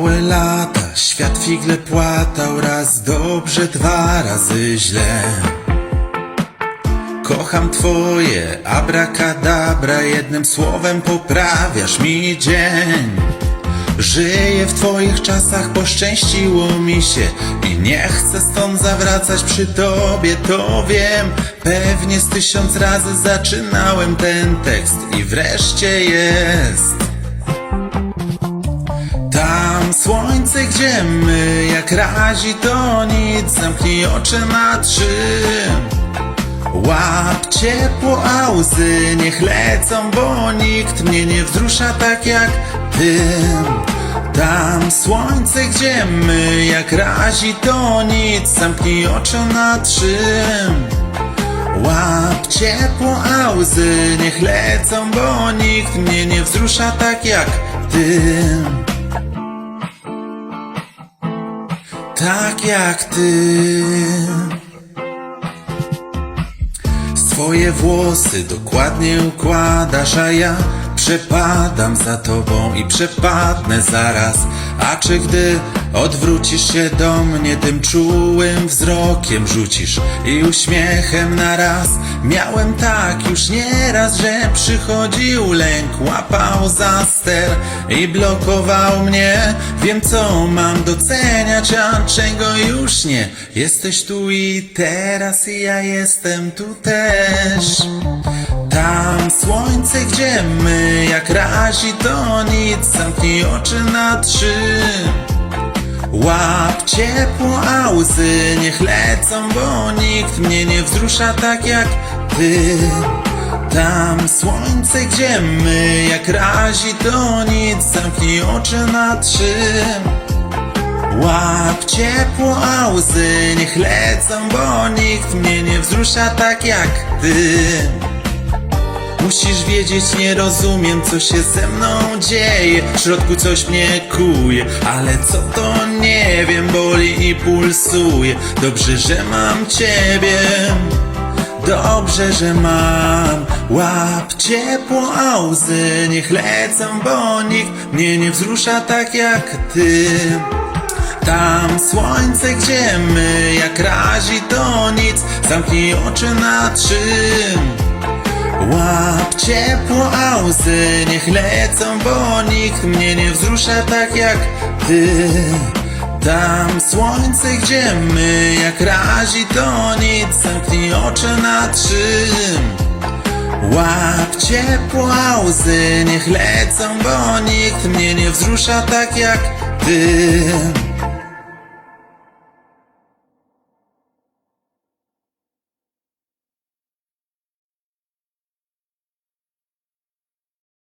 Całe lata świat figle płatał raz dobrze, dwa razy źle. Kocham twoje abracadabra, jednym słowem poprawiasz mi dzień. Żyję w twoich czasach, poszczęściło mi się i nie chcę stąd zawracać przy tobie, to wiem. Pewnie z tysiąc razy zaczynałem ten tekst i wreszcie jest. Tam słońce, gdzie my, jak razi to nic, zamknij oczy na trzy. Łap ciepło, a łzy niech lecą, bo nikt mnie nie wzrusza tak jak ty. Tam słońce, gdzie my, jak razi to nic, zamknij oczy na trzy. Łap ciepło, a łzy niech lecą, bo nikt mnie nie wzrusza tak jak ty. Tak jak ty. Swoje włosy dokładnie układasz, a ja przepadam za tobą i przepadnę zaraz. A czy gdy odwrócisz się do mnie, tym czułym wzrokiem rzucisz i uśmiechem na raz. Miałem tak już nieraz, że przychodził lęk, łapał za ster i blokował mnie. Wiem co mam doceniać, a czego już nie. Jesteś tu i teraz i ja jestem tu też. Tam słońce, gdzie my, jak razi to nic, zamknij oczy na trzy. Łap ciepło, a łzy niech lecą, bo nikt mnie nie wzrusza tak jak ty. Tam słońce, gdzie my, jak razi to nic, zamknij oczy na trzy. Łap ciepło, a łzy niech lecą, bo nikt mnie nie wzrusza tak jak ty. Musisz wiedzieć, nie rozumiem, co się ze mną dzieje. W środku coś mnie kuje, ale co to nie wiem, boli i pulsuje. Dobrze, że mam ciebie. Dobrze, że mam Łap ciepło, a łzy niech lecą, bo nikt mnie nie wzrusza tak jak ty Tam słońce, gdzie my, jak razi to nic Zamknij oczy na trzy Łap ciepło, a łzy niech lecą, bo nikt mnie nie wzrusza tak jak ty. Tam słońce, gdzie my, jak razi to nic, zamknij oczy na trzy. Łap ciepło, a łzy niech lecą, bo nikt mnie nie wzrusza tak jak ty.